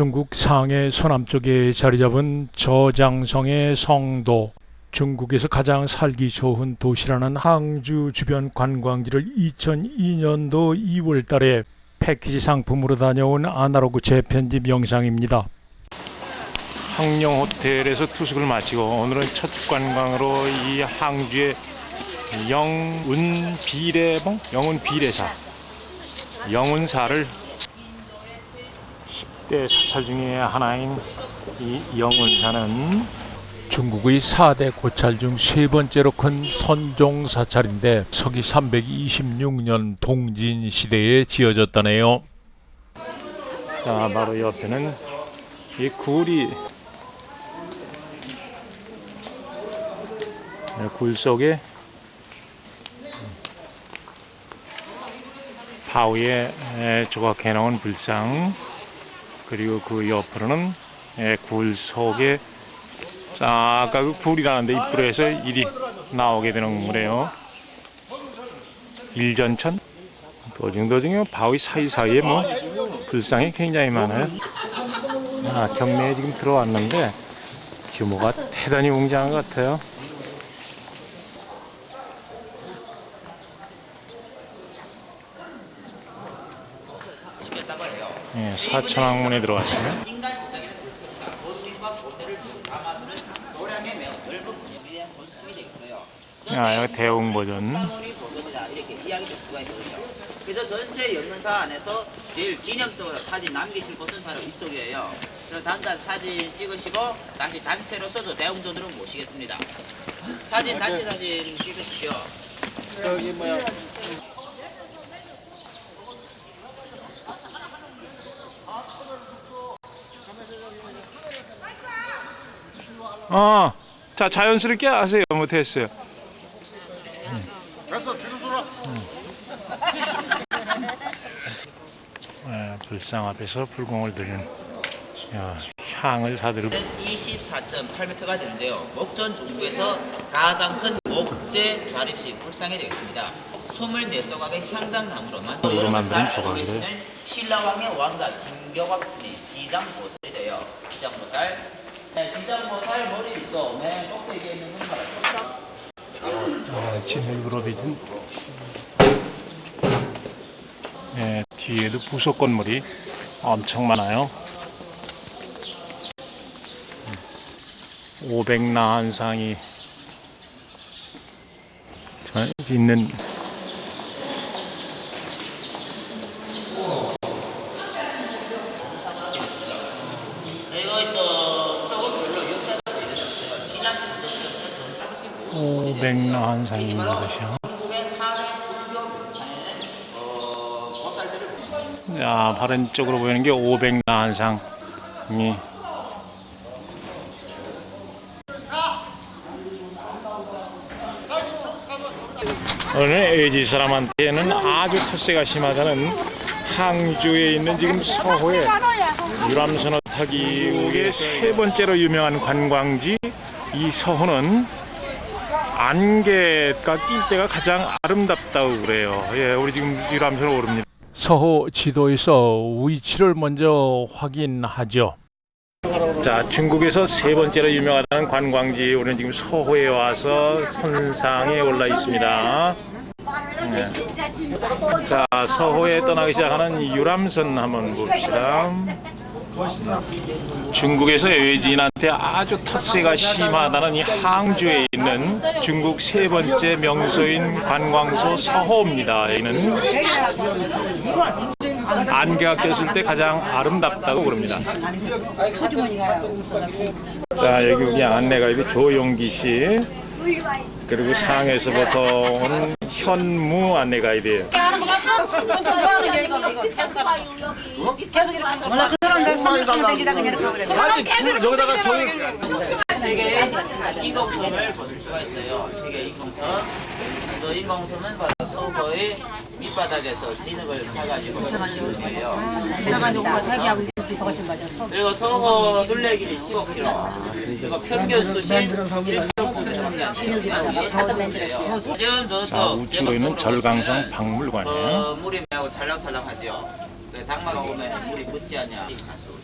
중국 상해 서남쪽에 자리 잡은 저장성의 성도 중국에서 가장 살기 좋은 도시라는 항주 주변 관광지를 2002년도 2월 달에 패키지 상품으로 다녀온 아날로그 재편집 영상입니다. 항영 호텔에서 투숙을 마치고 오늘은 첫 관광으로 이 항주의 영운 비례봉, 영운 비례사, 영운사를 10대 사찰 중에 하나인 이 영운사는 중국의 4대 고찰 중 세 번째로 큰 선종 사찰인데 서기 326년 동진 시대에 지어졌다네요. 자, 바로 옆에는 이 굴이 네, 굴 속에 바위에 에, 조각해 놓은 불상 그리고 그 옆으로는 에, 굴 속에 자, 아까 그 굴이라는데 이 불에서 일이 나오게 되는 거래요. 일전천 도중도중에 바위 사이사이에 뭐 불상이 굉장히 많아요. 아, 경매에 지금 들어왔는데 규모가 대단히 웅장한 것 같아요. 시켰다고 해요. 예, 사천왕문에 들어왔어요. 인간 식상에는 불평사, 본민과 고치를 모두 담아두는 도량의 매우 넓은 분야에 대한 건축이 되어 있어요. 아, 여기 대웅 버전. 그래서 전체 연문사 안에서 제일 기념적으로 사진 남기실 곳은 바로 이쪽이에요. 그래서 잠깐 사진 찍으시고 다시 단체로서도 대웅전으로 모시겠습니다. 사진 단체 사진 찍으십시오. 어, 자 자연스럽게 하세요. 못했어요. 됐어 뒤로 돌아 예, 불상 앞에서 불공을 드리는 야, 향을 사들고 24.8m가 되는데요. 목전 중부에서 가장 큰 목재 좌립식 불상이 되겠습니다. 24조각의 향장나무로만 여러분 잘 알고. 계시는 신라왕의 왕자 김경왕 스님 지장 보살이 돼요. 지장 보살. 아, 빚은 예, 뒤에도 부속 건물이 엄청 많아요. 500나 한상이 있는 이거 저 조금 별로 역사가 되지 않어요. 진양 전시 500나한상인 것이요. 자, 바른 쪽으로 보이는 게 500나한상이 오늘 애지 사람한테는 아주 텃세가 심하다는 항주에 있는 지금 서호의 유람선어 타기의 세 번째로 유명한 관광지 이 서호는 안개가 낄 때가 가장 아름답다고 그래요. 예, 우리 지금 유람선을 오릅니다. 서호 지도에서 위치를 먼저 확인하죠. 자, 중국에서 세 번째로 유명하다는 관광지 우리는 지금 서호에 와서 선상에 올라 있습니다. 네. 자, 서호에 떠나기 시작하는 유람선 한번 봅시다. 중국에서 외지인한테 아주 텃세가 심하다는 이 항주에 있는 중국 세 번째 명소인 관광소 서호입니다. 여기는 안개가 꼈을 때 가장 아름답다고 그럽니다. 자 여기 우리 안내가이드 조용기 씨 그리고 상해에서부터 온 현무 안내 가이드예요. 하는 거 봤어? 그건 좀 뭐하는 게 이걸 이걸 계속 거. 계속 이렇게 하는 거. 그 땡기다 그냥 이렇게 하고 그래. 사람 계속 이렇게 여기다가 저기 세계의 인공섬을 보실 수가 있어요. 세계 인공섬. 그 인공섬은 바로 서거의 밑바닥에서 진흙을 파가지고 만든 맞아. 그리고 서거 둘레길이 15km. 그리고 평균 수심 7km밖에 안 돼요. 지금 자 저쪽 우측으로 있는 절강성 박물관이에요. 어, 물이 매우 찰랑찰랑하지요. 그 장마가 오면 물이 묻지 않냐.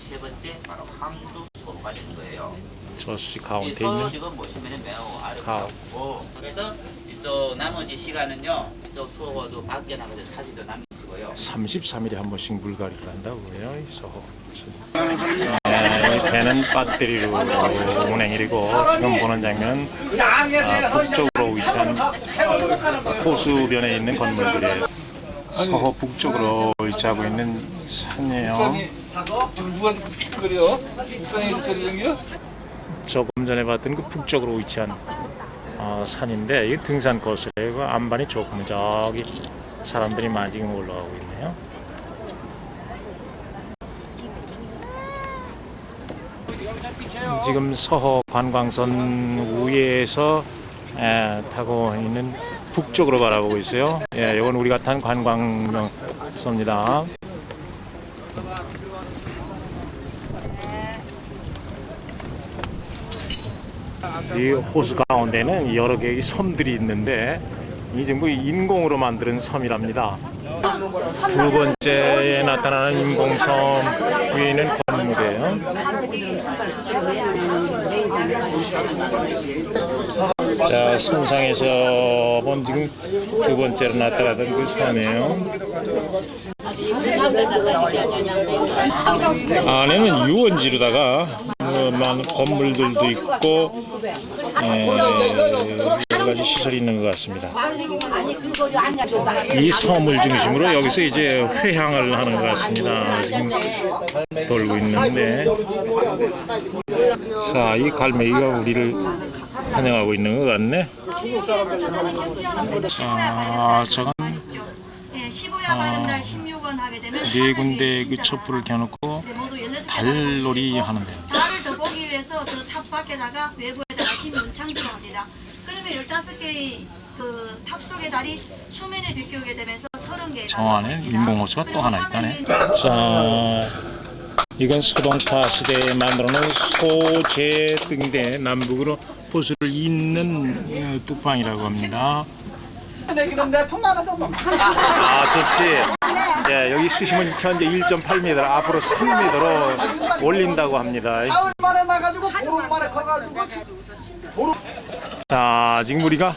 세 번째 바로 항주 소가 있는 거예요. 저씨 이 가운데 소 있는 지금 보시면 매우 아름답고 그래서 이쪽 나머지 시간은요 이쪽 소가 좀 밖에 나가서 사진 좀 남기시고요. 33일에 한 번씩 물갈이를 한다고 해요. 이 서호. 네, 이 배는 배터리로 운행이고 지금 보는 장면 아, 북쪽으로 위치한 호수변에 있는 건물들이에요. 서호 북쪽으로 위치하고 있는 산이에요. 지금 누가 그래요? 묵상이 그리는 게? 조금 전에 봤던 그 북쪽으로 위치한 어, 산인데 이 등산 코스래요. 그 안반이 조금 저기 사람들이 많이 지금 올라가고 있네요. 지금 서호 관광선 위에서 에, 타고 있는 북쪽으로 바라보고 있어요. 예, 이건 우리가 탄 관광명소입니다. 이 호수 가운데는 여러 개의 섬들이 있는데 이 전부 인공으로 만드는 섬이랍니다. 두 번째에 나타나는 인공섬 위에 있는 건물이에요. 자, 선상에서 본 지금 두 번째로 나타나던 그 섬이에요. 안에는 유원지로다가 뭐 많은 건물들도 있고 에, 여러 가지 시설이 있는 것 같습니다. 이 섬을 중심으로 여기서 이제 회향을 하는 것 같습니다. 지금 돌고 있는데 자, 이 갈매기가 우리를 환영하고 있는 것 같네. 아, 저건 예, 15야 바른 날 16원 하게 되면 네 군데 그 촛불을 켜놓고 달놀이 하는데 달 보기 위해서 저탑 밖에다가 외부에다가 힘이 은창지를 합니다. 그러면 15개의 그 탑 속의 달이 수면에 비껴오게 되면서 30개의 저 안에 인공호수가 또 하나 있다네. 자, 이건 소동파 시대에 만들어 놓은 소재 등대 남북으로 호수를 잇는 어, 뚝방이라고 합니다. 아, 좋지. 예, 여기 수심은 현재 1.8m, 앞으로 3m로 올린다고 합니다. 만에 나가지고 보름 만에 커가지고 자, 지금 우리가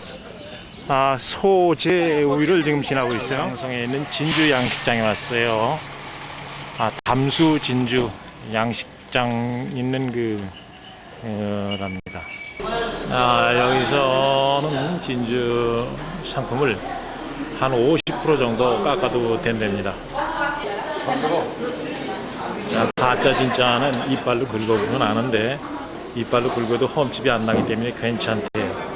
아, 소재 우위를 지금 지나고 있어요. 양성에 있는 진주 양식장에 왔어요. 아, 담수 진주 양식장 있는 그 어, 랍니다. 아, 여기서는 진주 상품을 한 50% 정도 깎아도 된답니다. 자, 가짜 진짜는 이빨로 긁어보면 아는데 이빨로 긁어도 험집이 안 나기 때문에 괜찮대요.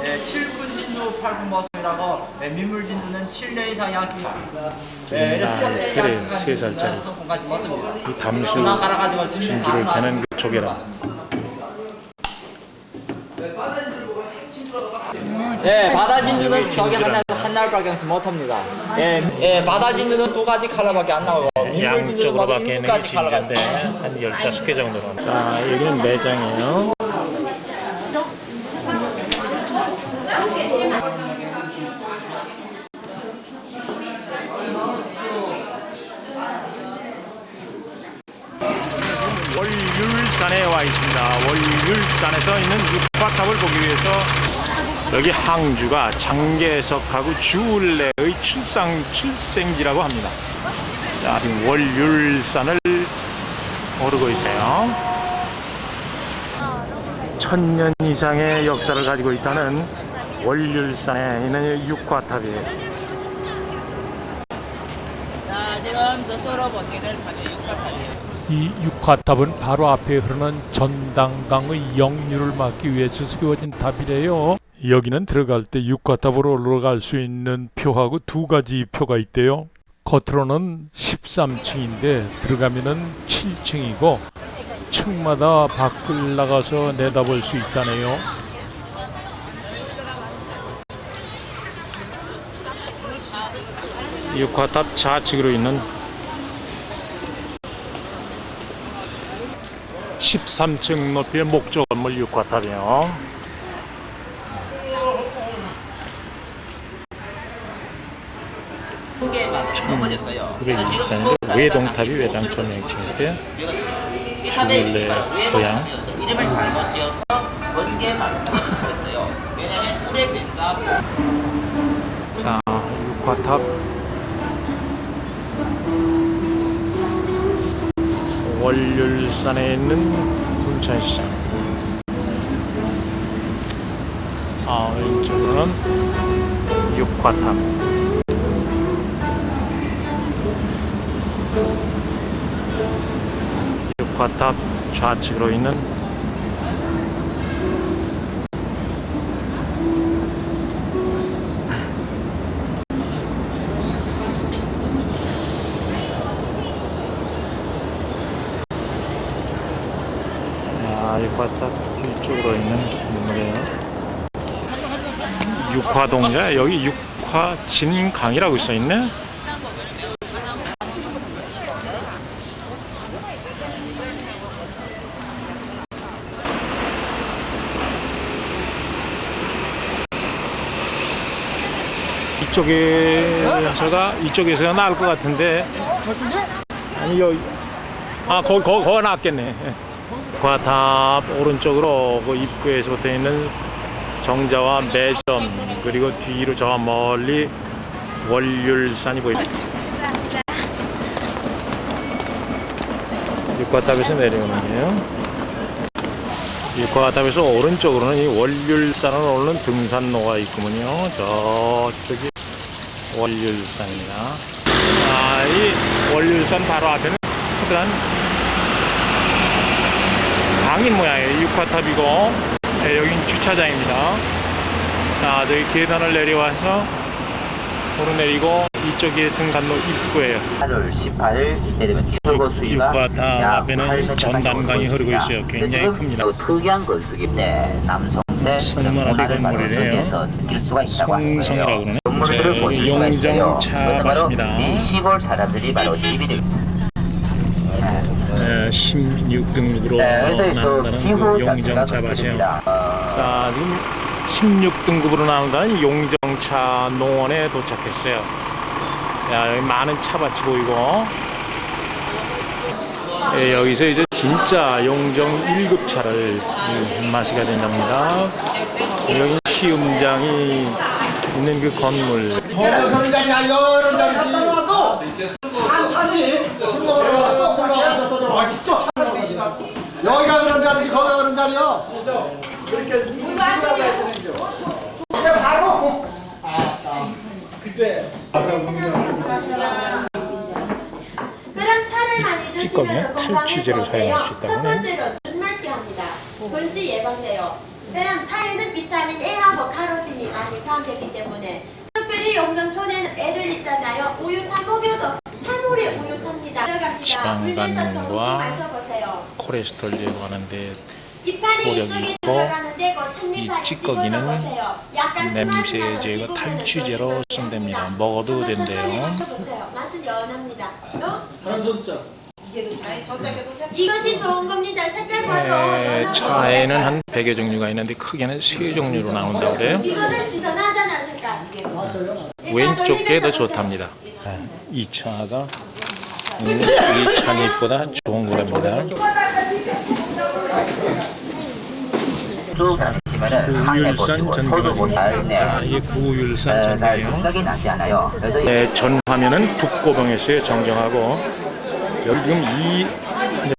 네, 7분 진주 8분 머슴이라고 네, 민물 진주는 7년 이상 양식입니다. 네, 테레 세 살짜리. 까지 멋집니다. 이 담수 진주 진주를 다 캐는 그 조개라. 네, 바다 진주는 저기. 하나에서 한 날밖에 못합니다. 예, 예, 바다 진주는 두 가지 컬러밖에 안 나오고 민물 진주는 양쪽으로 모두 밖에 일곱 있는 게 가지 컬러가 진주인데 있습니다. 한 15개 정도로. 자, 여기는 매장이에요. 월율산에 와 있습니다. 월율산에서 있는 육파탑을 보기 위해서 여기 항주가 장계석하고 주울레의 출상 출생지라고 합니다. 자, 지금 월율산을 오르고 있어요. 천년 이상의 역사를 가지고 있다는 월율산에 있는 육화탑이에요. 자 지금 저쪽으로 보시게 될 탑이 육파탑이에요. 이 육화탑은 바로 앞에 흐르는 전당강의 역류를 막기 위해서 세워진 탑이래요. 여기는 들어갈 때 육화탑으로 올라갈 수 있는 표하고 두 가지 표가 있대요. 겉으로는 13층인데 들어가면은 7층이고 층마다 밖을 나가서 내다볼 수 있다네요. 육화탑 좌측으로 있는 13층 높이의 목조 건물 육화탑이요. 한 개만 넘어졌어요. 924년도 외동탑이 외당촌 명칭인데 이 탑의 원래 고향. 외동탑이었어. 이름을 잘못 지어서 번개 마루탑이라고 했어요. 왜냐면 물의 빈사 자 육화탑 월율산에 있는 군천시장 아 왼쪽으로는 육화탑 육화탑 좌측으로 있는 아, 육화탑 뒤쪽으로 있는 건물이에요. 육화동자 여기 육화진강이라고 써 있네. 이쪽에서가 이쪽에서가 나을 것 같은데. 아니 여기 아 거기 거기 거기 나왔겠네. 과탑 오른쪽으로 그 입구에서 붙어 있는 정자와 매점 그리고 뒤로 저 멀리 월율산이 보입니다. 육과탑에서 내려오는데요. 육과탑에서 오른쪽으로는 이 월율산을 오르는 등산로가 있군요. 저쪽이 월율산입니다. 아, 이 월율산 바로 앞에는 커다란 강인 모양이에요. 육화탑이고 네, 여긴 주차장입니다. 자, 저기 계단을 내려와서 오르내리고 이쪽이 등산로 입구예요. 8월 18일 이때 되면 출고 수위가 육과탑 약 앞에는 8m 전단강이 흐르고. 있어요. 굉장히 큽니다. 또 특이한 성문화비 문화를 바로 건물이래요. 거예요. 그러네. 네, 보실 수가 있어요. 용정차 그래서 바로 맞습니다. 이 시골 사람들이 바로 집이 됩니다. 네, 16등급으로 네, 그래서 저 나온다는 기후 그 자체가 용정차 밭이에요. 어, 자, 지금 16등급으로 나온다는 용정차 농원에 도착했어요. 야, 여기 많은 차밭이 보이고. 예, 여기서 이제 진짜 용정 1급차를 마시게 된답니다. 여기 시음장이 있는 그 건물. 자리지 여기가 그런 자리지 거기가 그런 자리야 그럼 차를 많이 드시면 건강에 탈취제를 좋은데요. 사용할 수 있다고 첫. 번째로 눈 맑게 합니다. 분시 예방돼요. 왜냐면 차에는 비타민 A하고 카로틴이 많이 포함되기 때문에 특별히 용정촌에는 애들 있잖아요. 우유탄 목요도 찬물에 우유 탑니다. 들어갑니다. 불면서 조금씩 지방간과 마셔보세요. 콜레스테롤 제거하는데 들어가는데 그 찻잎판이 이 찌꺼기는 냄새 제거 탈취제로. 쓴답니다. 먹어도 된대요. 맛은 연합니다. 어? 아니 저쪽에도 새 이것이 좋은 겁니다. 색깔 봐도 네, 연하고 차에는 한 100여 종류가 있는데 크게는 세 종류로 나온다고 그래요. 이거는 시선하잖아 색깔. 왼쪽 게 더 좋답니다. 이 차가 음, 이 차잎보다 좋은 거랍니다. 구율산 보시고 전기가 네. 이게 구율산 어, 잘 전기예요. 생각이 나지 않아요. 그래서 네, 전 화면은 북고동에서요 정정하고 여기 지금 이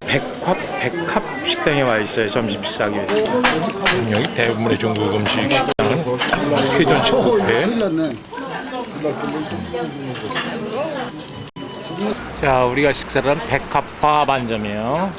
백합 백합 식당에 와 있어요. 점심 식사기 여기 대부분의 중국 음식 식당은 회전식 뷔페 자 우리가 식사를 한 백합화 반점이에요